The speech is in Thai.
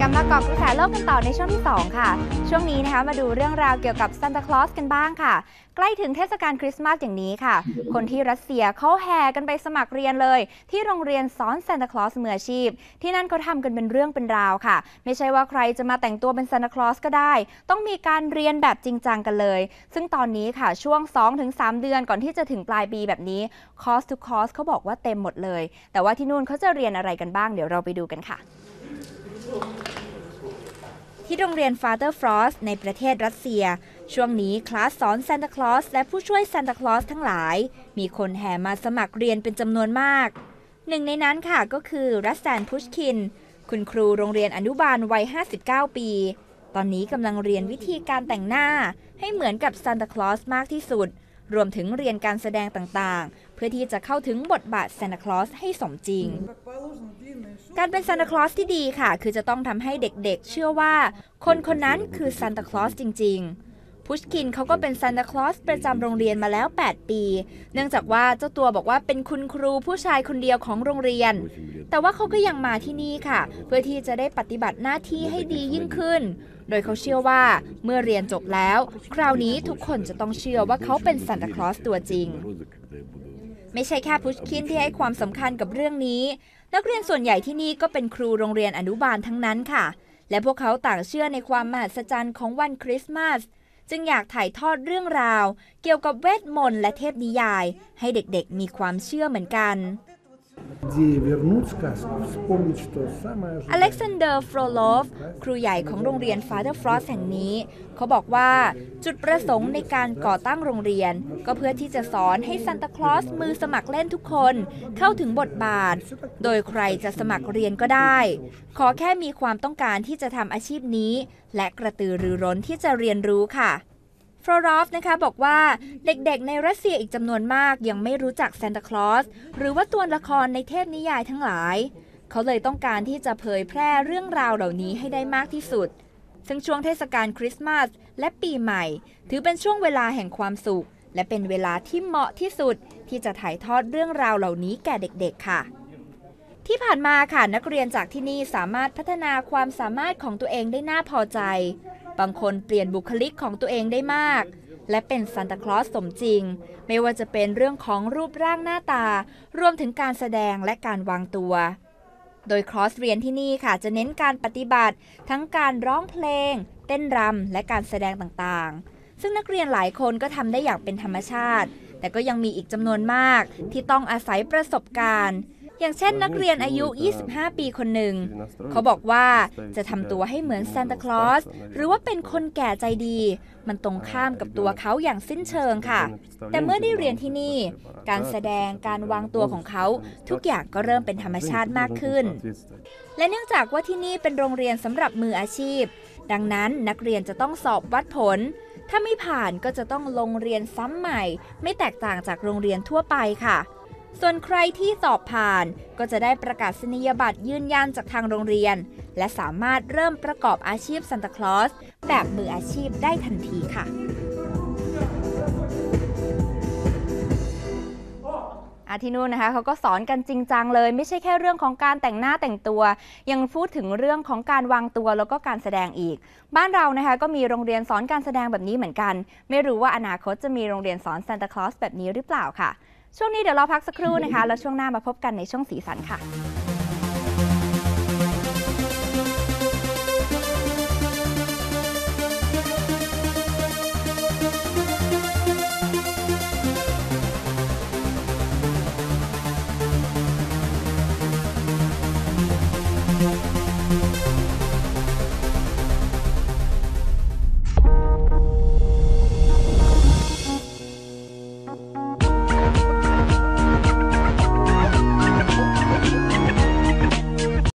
กาะกระแสโลกกันต่อในช่วงที่ 2 ค่ะ ช่วงนี้นะคะมาดูเรื่องราวเกี่ยวกับซานตาคลอสกันบ้างค่ะ ใกล้ถึงเทศกาลคริสต์มาสอย่างนี้ค่ะ คนที่รัสเซียเขาแห่กันไปสมัครเรียนเลย ที่โรงเรียนสอนซานตาคลอสมืออาชีพ ที่นั่นเขาทำกันเป็นเรื่องเป็นราวค่ะ ไม่ใช่ว่าใครจะมาแต่งตัวเป็นซานตาคลอสก็ได้ ต้องมีการเรียนแบบจริงจังกันเลย ซึ่งตอนนี้ค่ะช่วง 2-3 เดือนก่อนที่จะถึงปลายปีแบบนี้คอร์สทุกคอร์สเขาบอกว่าเต็มหมดเลย แต่ว่าที่นู่นเขาจะเรียนอะไรกันบ้างเดี๋ยวเราไปดูกันค่ะ ที่โรงเรียน Father Frost ในประเทศรัสเซีย ช่วงนี้คลาสสอนซานตาคลอสและผู้ช่วยซานตาคลอสทั้งหลาย มีคนแห่มาสมัครเรียนเป็นจำนวนมาก หนึ่งในนั้นค่ะก็คือรัสแซนพุชคิน คุณครูโรงเรียนอนุบาลวัย 59 ปี ตอนนี้กำลังเรียนวิธีการแต่งหน้า ให้เหมือนกับซานตาคลอสมากที่สุด รวมถึงเรียนการแสดงต่างๆ เพื่อที่จะเข้าถึงบทบาทซานตาคลอสให้สมจริง การเป็นซานตาคลอสที่ดีค่ะ คือจะต้องทำให้เด็กๆ เชื่อว่า คนคนนั้นคือซานตาคลอสจริง ๆ พุชคินเขาก็เป็นซานตาคลอสประจำโรงเรียนมาแล้ว 8 ปี เนื่องจากว่าเจ้าตัวบอกว่าเป็นคุณครูผู้ชายคนเดียวของโรงเรียน แต่ว่าเขาก็ยังมาที่นี่ค่ะ เพื่อที่จะได้ปฏิบัติหน้าที่ให้ดียิ่งขึ้น โดยเขาเชื่อว่าเมื่อเรียนจบแล้ว คราวนี้ทุกคนจะต้องเชื่อว่าเขาเป็นซานตาคลอสตัวจริง ไม่ใช่แค่พุชคินที่ให้ความสำคัญกับเรื่องนี้ นักเรียนส่วนใหญ่ที่นี่ก็เป็นครูโรงเรียนอนุบาลทั้งนั้นค่ะ และพวกเขาต่างเชื่อในความมหัศจรรย์ของวันคริสต์มาสจึงอยากถ่ายทอดเรื่องราว เกี่ยวกับเวทมนต์และเทพนิยาย ให้เด็กๆมีความเชื่อเหมือนกัน อเล็กซานเดอร์ฟรอลอฟครูใหญ่ของโรงเรียน Father Frost แห่งนี้ เขาบอกว่าจุดประสงค์ในการก่อตั้งโรงเรียน ก็เพื่อที่จะสอนให้ซานตาคลอสมือสมัครเล่นทุกคนเข้าถึงบทบาท โดยใครจะสมัครเรียนก็ได้ ขอแค่มีความต้องการที่จะทำอาชีพนี้ และกระตือรือร้นที่จะเรียนรู้ค่ะ ฟรอรอฟนะคะบอกว่าเด็กๆ ในรัสเซียอีกจำนวนมากยังไม่รู้จักซานตาคลอสหรือว่าตัวละครในเทพนิยายทั้งหลาย เขาเลยต้องการที่จะเผยแพร่เรื่องราวเหล่านี้ให้ได้มากที่สุด ซึ่งช่วงเทศกาลคริสต์มาสและปีใหม่ ถือเป็นช่วงเวลาแห่งความสุข และเป็นเวลาที่เหมาะที่สุด ที่จะถ่ายทอดเรื่องราวเหล่านี้แก่เด็กๆ ค่ะที่ผ่านมาค่ะนักเรียนจากที่นี่สามารถพัฒนาความสามารถของตัวเองได้น่าพอใจ บางคนเปลี่ยนบุคลิกของตัวเองได้มาก และเป็นซานตาคลอสสมจริง ไม่ว่าจะเป็นเรื่องของรูปร่างหน้าตา รวมถึงการแสดงและการวางตัว โดยคอร์สเรียนที่นี่ค่ะจะเน้นการปฏิบัติ ทั้งการร้องเพลง เต้นรำและการแสดงต่างๆ ซึ่งนักเรียนหลายคนก็ทำได้อย่างเป็นธรรมชาติ แต่ก็ยังมีอีกจำนวนมากที่ต้องอาศัยประสบการณ์ อย่างเช่นนักเรียนอายุ 25 ปีคนหนึ่ง เขาบอกว่าจะทำตัวให้เหมือนซานตาคลอสหรือว่าเป็นคนแก่ใจดี มันตรงข้ามกับตัวเขาอย่างสิ้นเชิงค่ะ แต่เมื่อได้เรียนที่นี่ การแสดงการวางตัวของเขาทุกอย่างก็เริ่มเป็นธรรมชาติมากขึ้น และเนื่องจากว่าที่นี่เป็นโรงเรียนสำหรับมืออาชีพ ดังนั้นนักเรียนจะต้องสอบวัดผลถ้าไม่ผ่านก็จะต้องลงเรียนซ้ำใหม่ ไม่แตกต่างจากโรงเรียนทั่วไปค่ะ ส่วนใครที่สอบผ่านก็จะได้ประกาศนียบัตรยืนยันจากทางโรงเรียน และสามารถเริ่มประกอบอาชีพซันตาคลอสแบบมืออาชีพได้ทันทีค่ะอาที่นู่นนะคะเขาก็สอนกันจริงจังเลย ไม่ใช่แค่เรื่องของการแต่งหน้าแต่งตัว ยังพูดถึงเรื่องของการวางตัวแล้วก็การแสดงอีก บ้านเรานะคะก็มีโรงเรียนสอนการแสดงแบบนี้เหมือนกัน ไม่รู้ว่าอนาคตจะมีโรงเรียนสอนซานตาคลอสแบบนี้หรือเปล่าค่ะ ช่วงนี้เดี๋ยวเราพักสักครู่นะคะ แล้วช่วงหน้ามาพบกันในช่วงสีสันค่ะ